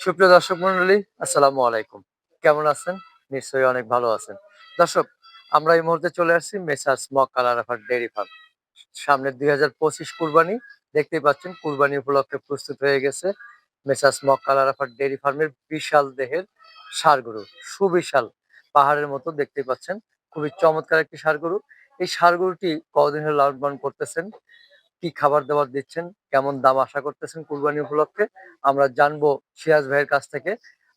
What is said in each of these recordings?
সুপ্রিয় দর্শক মন্ডলী, আসসালামু আলাইকুম। কেমন আছেন? নিশ্চয়ই অনেক ভালো আছেন। দর্শক, আমরা এই মুহূর্তে চলে আসছি মেসার্স মক্কাল আরাফার ডেয়ারি ফার্ম। সামনে দুই হাজার পঁচিশ কুরবানি, দেখতেই পাচ্ছেন কুরবানি উপলক্ষে প্রস্তুত হয়ে গেছে মেসার্স মক্কাল আরাফার ডেয়ারি ফার্মের বিশাল দেহের ষাড় গরু সুবিশাল পাহাড়ের মতো দেখতেই পাচ্ছেন। খুবই চমৎকার একটি ষাড় গরু এই ষাড় গরুটি কতদিন হলো লালন পালন করতেছেন? কি খাবার দাবার দিচ্ছেন কেমন দাম আশা করতেছেন কুরবানি উপলক্ষে আমরা জানব সিরাজ ভাইয়ের কাছ থেকে।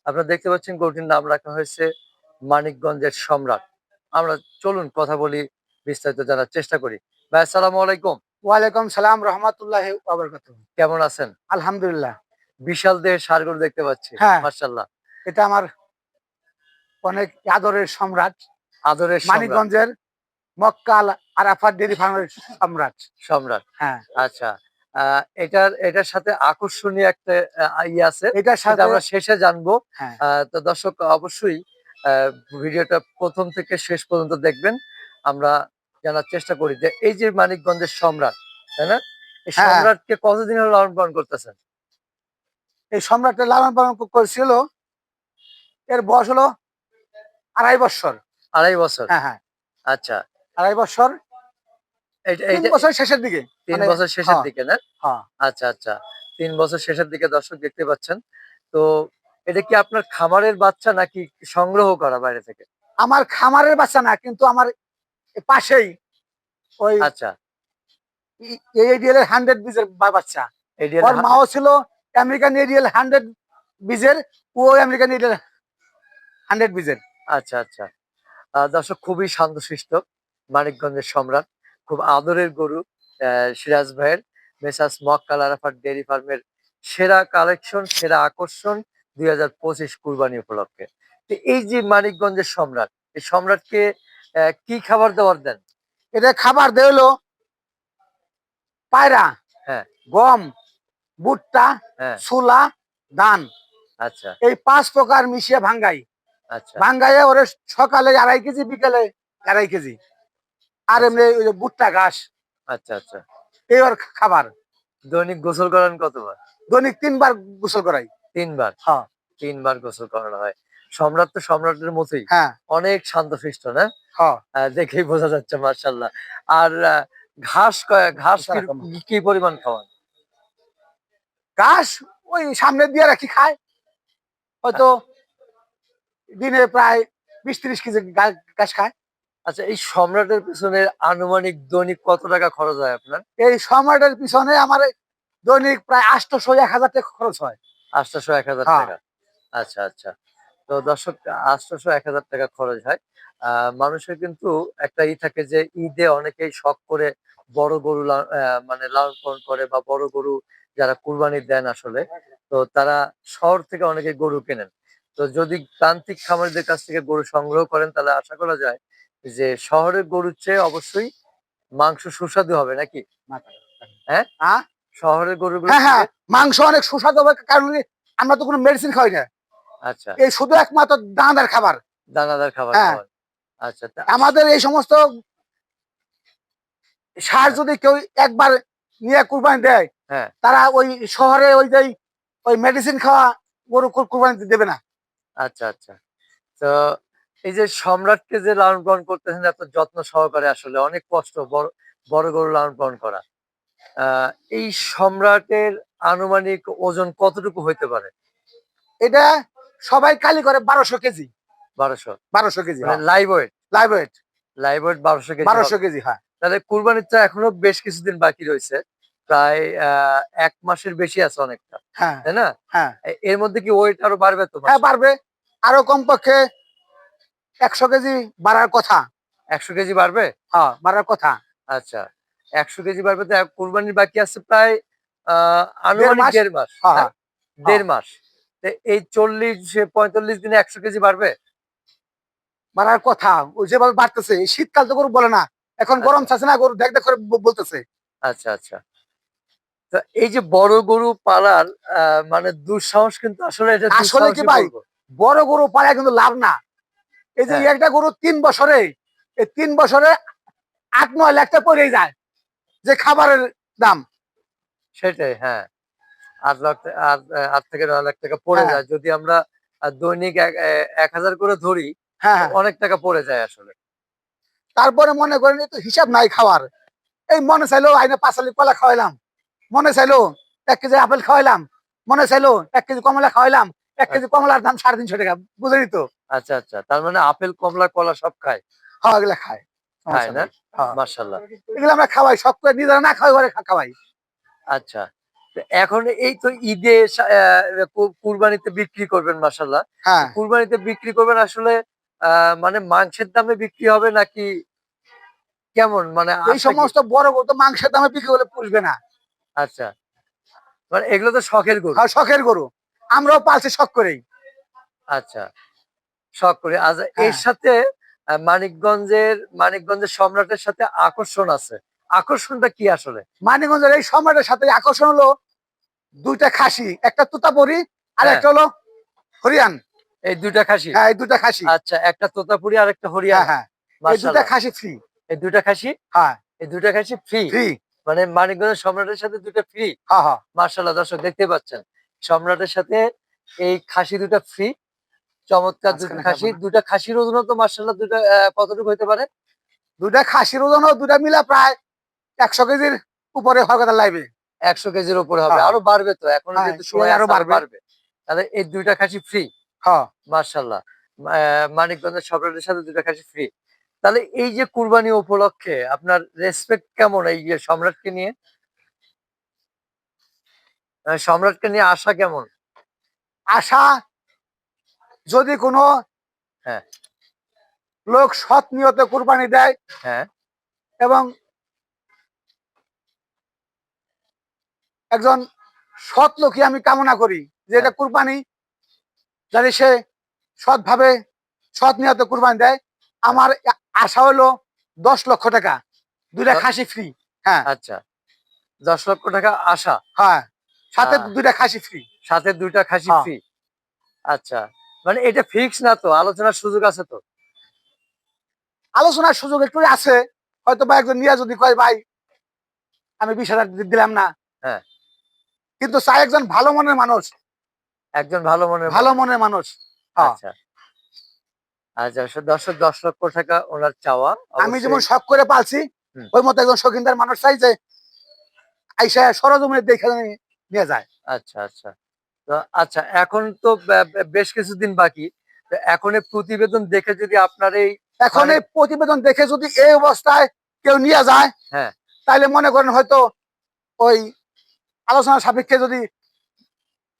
আপনারা দেখতে পাচ্ছেন গরুটির নাম রাখা হয়েছে মানিকগঞ্জের সম্রাট। আমরা চলুন কথা বলি বিস্তারিত জানার চেষ্টা করি। ভাই আসসালামু আলাইকুম। ওয়ালাইকুম সালাম রহমতুল্লাহ কেমন আছেন? আলহামদুলিল্লাহ। বিশাল দেহের সার গরু দেখতে পাচ্ছি হ্যাঁ। মার্শাল্লাহ এটা আমার অনেক আদরের সম্রাট আদরের মানিকগঞ্জের মক্কাল আরাফাত ডেরি ফার্মের সম্রাট। সম্রাট। হ্যাঁ। আচ্ছা এটার এটার সাথে আকর্ষণীয় একটা আহ, ইয়ে আছে। এটার সাথে আমরা শেষে জানব। হ্যাঁ। তো দর্শক অবশ্যই ভিডিওটা প্রথম থেকে শেষ পর্যন্ত দেখবেন। আমরা জানার চেষ্টা করি যে এই যে মানিকগঞ্জের সম্রাট তাই না? এই হ্যাঁ। সম্রাটকে কতদিন হলো লালন পালন করতেছেন? এই সম্রাটের লালন পালন করেছিল এর বয়স হলো আড়াই বছর। আড়াই বছর। হ্যাঁ হ্যাঁ। আচ্ছা আড়াই বছর? তিন বছর শেষের দিকে। তিন মানে- বছর শেষের হ্যাঁ, দিকে না? হ্যাঁ। আচ্ছা আচ্ছা। তিন বছর শেষের দিকে দর্শক দেখতে পাচ্ছেন। তো এটা কি আপনার খামারের বাচ্চা নাকি সংগ্রহ করা বাইরে থেকে? আমার খামারের বাচ্চা না কিন্তু আমার পাশেই ওই আচ্ছা। এডিএল এর হান্ড্রেড বীজের বাচ্চা। এডিএল ওর মাও ছিল আমেরিকান এডিএল হান্ড্রেড বীজের ও আমেরিকান এডিএল হান্ড্রেড বীজের। আচ্ছা আচ্ছা। দর্শক খুবই শান্তশিষ্ট মানিকগঞ্জের সম্রাট খুব আদরের গরু সিরাজ ভাইয়ের মেসাস মক্কাল আরাফাত ডেয়ারি ফার্মের সেরা কালেকশন সেরা আকর্ষণ দুই হাজার পঁচিশ কুরবানি উপলক্ষে। তো এই যে মানিকগঞ্জের সম্রাট এই সম্রাটকে কি খাবার দাবার দেন? এটা খাবার দেয় হলো পায়রা হ্যাঁ। গম ভুট্টা হ্যাঁ। ছোলা ধান। আচ্ছা। এই পাঁচ প্রকার মিশিয়ে ভাঙ্গাই। আচ্ছা। ভাঙ্গাইয়ে ওরে সকালে আড়াই কেজি বিকালে আড়াই কেজি। আর এমনি ওই যে ভুট্টা ঘাস। আচ্ছা আচ্ছা। এই ওর খাবার। দৈনিক গোসল করেন কতবার? দৈনিক তিনবার গোসল করাই। তিনবার? হ্যাঁ। তিনবার গোসল করানো হয়। সম্রাট তো সম্রাটের মতোই। হ্যাঁ। অনেক শান্তশিষ্ট না? হ্যাঁ। দেখেই বোঝা যাচ্ছে মার্শাল্লাহ আর ঘাস কয়- ঘাস কি- পরিমাণ খাওয়ান? ঘাস ওই সামনে দিয়ে রাখি খায়। হয়তো দিনে প্রায় বিশ ত্রিশ কেজি ঘাস খায়। আচ্ছা এই সম্রাটের পিছনে আনুমানিক দৈনিক কত টাকা খরচ হয় আপনার? এই সম্রাটের পিছনে আমার দৈনিক প্রায় আটশোশো এক হাজার টাকা খরচ হয়। আটশোশো এক হাজার হ্যাঁ। টাকা। আচ্ছা আচ্ছা। তো দর্শক আটশোশো এক হাজার টাকা খরচ হয়। মানুষের কিন্তু একটা ই থাকে যে ঈদে অনেকেই শখ করে বড় গরু মানে লালন পালন করে বা বড় গরু যারা কুরবানি দেন আসলে তো তারা শহর থেকে অনেকে গরু কেনেন। তো যদি প্রান্তিক খামারিদের কাছ থেকে গরু সংগ্রহ করেন তাহলে আশা করা যায় যে শহরের গরুর চেয়ে অবশ্যই মাংস সুস্বাদু হবে নাকি? হ্যাঁ? শহরের গরুগুলো হ্যাঁ হ্যাঁ মাংস অনেক সুস্বাদু হবে কারণ আমরা তো কোনো মেডিসিন খাই না। আচ্ছা। এই শুধু একমাত্র দানাদার খাবার। দানাদার খাবার হ্যাঁ। আচ্ছা আমাদের এই সমস্ত সার যদি কেউ একবার নিয়ে কুরবানি দেয় হ্যাঁ। তারা ওই শহরে ওই যে ওই মেডিসিন খাওয়া গরু কুরবানি দেবে না। আচ্ছা আচ্ছা। তো এই যে সম্রাটকে যে লালন পালন করতেছেন এত যত্ন সহকারে আসলে অনেক কষ্ট বড় বড় গরু লালন পালন করা। এই সম্রাটের আনুমানিক ওজন কতটুকু হইতে পারে? এটা সবাই কালি করে বারোশো কেজি। বারোশো? বারোশো KG live weight live weight live weight বারোশো কেজি বারোশো কেজি হ্যাঁ। তাহলে কুরবানির তো এখনও বেশ কিছুদিন বাকি রয়েছে। প্রায় আহ, এক মাসের বেশি আছে অনেকটা। হ্যাঁ। তাই না? হ্যাঁ। এর মধ্যে কি ওয়েট আরও বাড়বে তো হ্যাঁ পারবে আরও কমপক্ষে একশো কেজি বাড়ার কথা। একশো কেজি বাড়বে? হ্যাঁ বাড়ার কথা। আচ্ছা একশো কেজি বাড়বে তো কুরবানির বাকি আছে প্রায় আহ, আনুমানিক দেড় মাস। হ্যাঁ, হ্যাঁ? দেড় মাস। এই চল্লিশ পঁয়তাল্লিশ দিনে একশো কেজি বাড়বে? বাড়ার কথা যেভাবে বাড়তেছে শীতকাল তো গরু বলে না। এখন গরম চাচ্ছে না গরু দেখ দেখ করে বলতেছে। আচ্ছা আচ্ছা। তো এই যে বড় গরু পালার আহ, মানে দুঃসাহস কিন্তু আসলে এটা আসলে কি ভাই? বড় গরু পালায় কিন্তু লাভ না। এই যে হ্যাঁ। একটা গরু তিন বছরে এই তিন বছরে আট নয় লাখ টাকা পড়ে যায় যে খাবারের দাম। সেটাই হ্যাঁ। আট লাখ আট আট থেকে নয় লাখ টাকা পড়ে হ্যাঁ। যায়। যদি আমরা দৈনিক এক এক হাজার করে ধরি হ্যাঁ হ্যাঁ। অনেক টাকা পড়ে যায় আসলে। তারপরে মনে করেন তো হিসাব নাই খাওয়ার। এই মনে চাইলো আইনে পাঁচালি কলা খাওয়াইলাম। মনে চাইলো এক কেজি আপেল খাওয়াইলাম। মনে চাইলো এক কেজি কমলা খাওয়াইলাম। এক কেজি কমলার দাম সাড়ে তিনশো টাকা বুঝলি তো? আচ্ছা আচ্ছা। তার মানে আপেল কমলা কলা সব খায়? খাওয়া গেলে খায়। খায় না? হ্যাঁ। মার্শাল্লাহ এগুলো আমরা খাওয়াই সব করে নিজেরা না খাওয়াই ঘরে খাওয়াই। আচ্ছা। এখন এই তো ঈদে কুরবানিতে বিক্রি করবেন হ্যাঁ। কুরবানিতে বিক্রি করবেন আসলে আহ, মানে মাংসের দামে বিক্রি হবে নাকি কেমন? মানে এই সমস্ত বড় গরু তো মাংসের দামে বিক্রি হলে পুষবে না। আচ্ছা। মানে এগুলো তো শখের গরু। আর শখের গরু। আমরাও পালছি শখ করেই। আচ্ছা। শখ করে। আজ এর হ্যাঁ। সাথে মানিকগঞ্জের মানিকগঞ্জের সম্রাটের সাথে আকর্ষণ আছে। আকর্ষণটা কি আসলে? মানিকগঞ্জের এই সম্রাটের সাথে আকর্ষণ হলো দুইটা খাসি একটা তুতাপুরি আর হ্যাঁ। একটা হলো হরিয়ান। এই দুইটা খাসি? হ্যাঁ এই দুইটা খাসি। আচ্ছা একটা তোতাপুরি আর একটা হ্যাঁ হরিয়ানা। হ্যাঁ এই দুইটা খাসি ফ্রি এই দুইটা খাসি? হ্যাঁ। এই দুইটা খাসি ফ্রি ফ্রি মানে মানিকগঞ্জের সম্রাটের সাথে দুইটা ফ্রি হ্যাঁ হ্যাঁ। মার্শাল্লাহ দর্শক দেখতে পাচ্ছেন। সম্রাটের সাথে এই খাসি দুটা ফ্রি চমৎকার দুটো খাসি। দুটা খাসির ওজন তো মার্শাল্লাহ দুটা কতটুকু হতে পারে? দুটা খাসির ওজন দুইটা মিলা প্রায় একশো কেজির উপরে হওয়ার কথা লাগবে একশো কেজির উপরে হবে হ্যাঁ। আরও বাড়বে তো এখন হ্যাঁ, যেহেতু সময় আরও বাড়বে। তাহলে এই দুইটা খাসি ফ্রি হ্যাঁ। মার্শাল্লাহ মানিকগঞ্জের সম্রাটের সাথে দুইটা খাসি ফ্রি তাহলে এই যে কুরবানি উপলক্ষে আপনার রেসপেক্ট কেমন এই যে সম্রাটকে নিয়ে? সম্রাটকে নিয়ে আশা কেমন? আশা যদি কোনো হ্যাঁ। লোক সৎ নিয়তে কুরবানি দেয় হ্যাঁ। এবং একজন সৎ লোকই আমি কামনা করি যে এটা হ্যাঁ। কুরবানি যাতে সে সৎভাবে সৎ নিয়তে কুরবানি দেয়। আমার আশা হলো দশ লক্ষ টাকা দুইটা খাসি ফ্রি হ্যাঁ। আচ্ছা দশ লক্ষ টাকা আশা। হ্যাঁ। সাথে দুইটা খাসি ফ্রি সাথে দুইটা খাসি হ্যাঁ। ফ্রি আচ্ছা। মানে এটা ফিক্স না তো? আলোচনার সুযোগ আছে তো? আলোচনার সুযোগ একটু আছে। হয়তো বা একজন নিয়ে যদি কয় ভাই আমি বিশ হাজার দিলাম না। হ্যাঁ। কিন্তু চাই একজন ভালো মনের মানুষ। একজন ভালো মনের ভালো মনের মানুষ। হ্যাঁ। আচ্ছা। আচ্ছা দশ লক্ষ টাকা ওনার চাওয়া আমি যেমন শখ করে পালছি। ওই মতো একজন শৌখিনদার মানুষ চাই যে আইসা সরজমিনে দেখে নিয়ে- যায়। আচ্ছা আচ্ছা। তো আচ্ছা এখন তো বেশ কিছুদিন বাকি। তো এখন এই প্রতিবেদন দেখে যদি আপনার এই এখন মানে- এই প্রতিবেদন দেখে যদি এই অবস্থায় কেউ নিয়ে যায় হ্যাঁ। তাহলে মনে করেন হয়তো ওই আলোচনা সাপেক্ষে যদি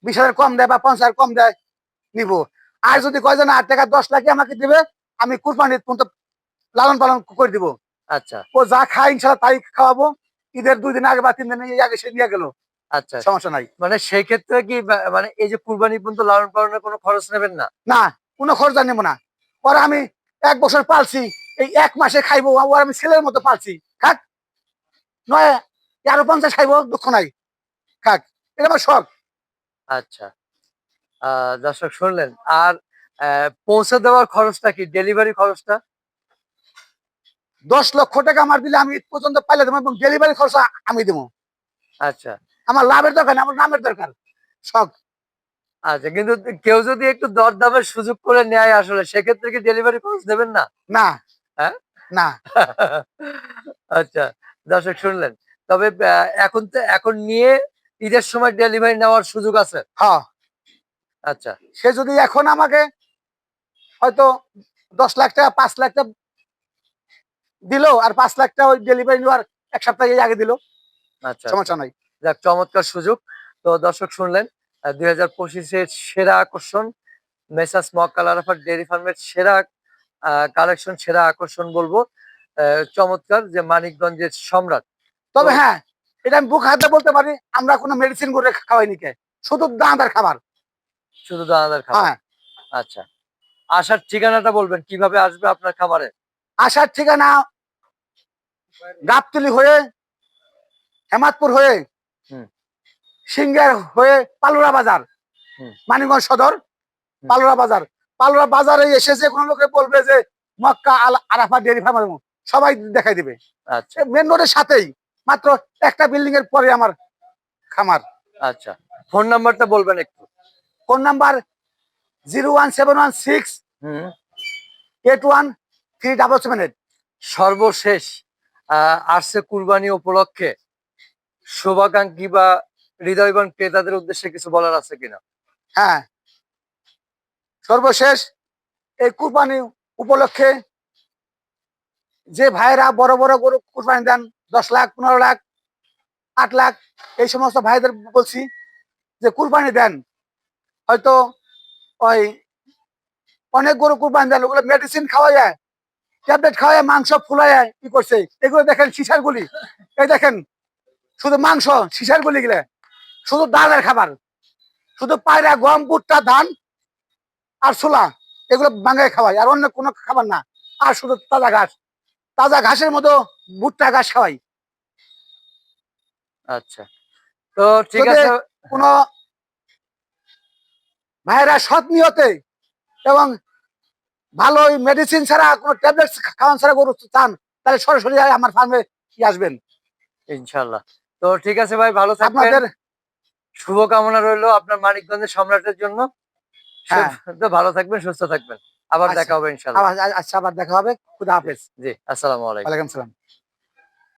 বিশ হাজার কম দেয় বা পঞ্চাশ হাজার কম দেয় নিব। আর যদি কয় যে না আট টাকা দশ লাখে আমাকে দিবে আমি কুরবানি পর্যন্ত লালন পালন করে দিব। আচ্ছা। ও যা খায় ইনশাল্লাহ তাই খাওয়াবো। ঈদের দুই দিন আগে বা তিন দিন আগে সে নিয়ে গেল। আচ্ছা সমস্যা নাই। মানে সেই ক্ষেত্রে কি মানে এই যে কুরবানি পর্যন্ত লালন পালনের কোনো খরচ নেবেন না? না কোনো খরচা নেব না। ওরা আমি এক বছর পালছি এই এক মাসে খাইবো ওর আমি ছেলের মতো পালছি। খাক নয় আরও পঞ্চাশ খাইবো দুঃখ নাই। খাক এটা আমার শখ। আচ্ছা। আহ, দর্শক শুনলেন আর পৌঁছে দেওয়ার খরচটা কি ডেলিভারি খরচটা? দশ লক্ষ টাকা আমার দিলে আমি পর্যন্ত পাইলে দেবো এবং ডেলিভারি খরচ আমি দেবো। আচ্ছা। আমার লাভের দরকার আমার নামের দরকার। শখ। আচ্ছা কিন্তু কেউ যদি একটু দরদামের সুযোগ করে নেয় আসলে সেক্ষেত্রে কি ডেলিভারি খরচ দেবেন না? না। হ্যাঁ? না। আচ্ছা দর্শক শুনলেন। তবে এখন তো এখন নিয়ে ঈদের সময় ডেলিভারি নেওয়ার সুযোগ আছে। হ্যাঁ। আচ্ছা। সে যদি এখন আমাকে হয়তো দশ লাখ টাকা পাঁচ লাখ টাকা দিল আর পাঁচ লাখ টাকা ওই ডেলিভারি নেওয়ার এক সপ্তাহ আগে দিল আচ্ছা। সমস্যা নাই। যাক চমৎকার সুযোগ। তো দর্শক শুনলেন দুই হাজার পঁচিশের সেরা আকর্ষণ মেসাস মক্কাল আরাফার ডেয়ারি ফার্মের সেরা কালেকশন সেরা আকর্ষণ বলব চমৎকার যে মানিকগঞ্জের সম্রাট। তবে হ্যাঁ এটা আমি বুক হাতে বলতে পারি আমরা কোনো মেডিসিন করে খাওয়াইনি কে? শুধু দাঁদার খাবার। শুধু দানাদার খাবার? হ্যাঁ। আচ্ছা। আসার ঠিকানাটা বলবেন কীভাবে আসবে আপনার খামারে আসার ঠিকানা গাবতলি হয়ে হেমাদপুর হয়ে। সিঙ্গার হয়ে পালুরা বাজার। মানিকগঞ্জ সদর পালুরা বাজার। পালুরা বাজারে এসে যে কোনো লোকে বলবে যে মক্কা আল আরাফা ডেয়ারি ফার্ম সবাই দেখাই দিবে। আচ্ছা। মেন রোডের সাথেই মাত্র একটা বিল্ডিং এর পরে আমার খামার। আচ্ছা। ফোন নাম্বারটা বলবেন একটু। Phone number zero one seven one six হুম। Eight one three double seven eight সর্বশেষ আসছে কুরবানি উপলক্ষে। শুভাকাঙ্ক্ষী বা হৃদয়বান ক্রেতাদের উদ্দেশ্যে কিছু বলার আছে কিনা? হ্যাঁ। সর্বশেষ এই কুরবানি উপলক্ষে যে ভাইরা বড় বড় গরু কুরবানি দেন, দশ লাখ, পনেরো লাখ, আট লাখ, এই সমস্ত ভাইদের বলছি যে কুরবানি দেন। হয়তো ওই অনেক গরু কুরবানি দেন, ওগুলো মেডিসিন খাওয়া যায় ট্যাবলেট খাওয়া যায় মাংস ফুলা যায় কি করছে। এগুলো দেখেন সিসার গুলি। এই দেখেন শুধু মাংস সিসার গুলি গেলে। শুধু ডালের খাবার। শুধু পায়রা গম ভুট্টা ধান আর ছোলা এগুলো বাঙালি খাওয়াই। আর অন্য কোনো খাবার না। আর শুধু তাজা ঘাস। তাজা ঘাসের মতো ভুট্টা ঘাস খাওয়াই। আচ্ছা। তো ঠিক আছে। কোনো ভাইয়েরা সৎ নিয়তে এবং ভালো মেডিসিন ছাড়া কোনো ট্যাবলেট খাওয়ান ছাড়া গরু চান তাহলে সরাসরি আমার ফার্মে আসবেন। ইনশাল্লাহ। তো ঠিক আছে ভাই ভালো থাকবেন। শুভকামনা রইল আপনার মানিকগঞ্জের সম্রাটের জন্য। হ্যাঁ। তো ভালো থাকবেন সুস্থ থাকবেন। আবার আচ্ছা। দেখা হবে ইনশাল্লাহ আচ্ছা আবার দেখা হবে। খুদা হাফেজ। জি আসসালামু আলাইকুম। ওয়ালাইকুম সালাম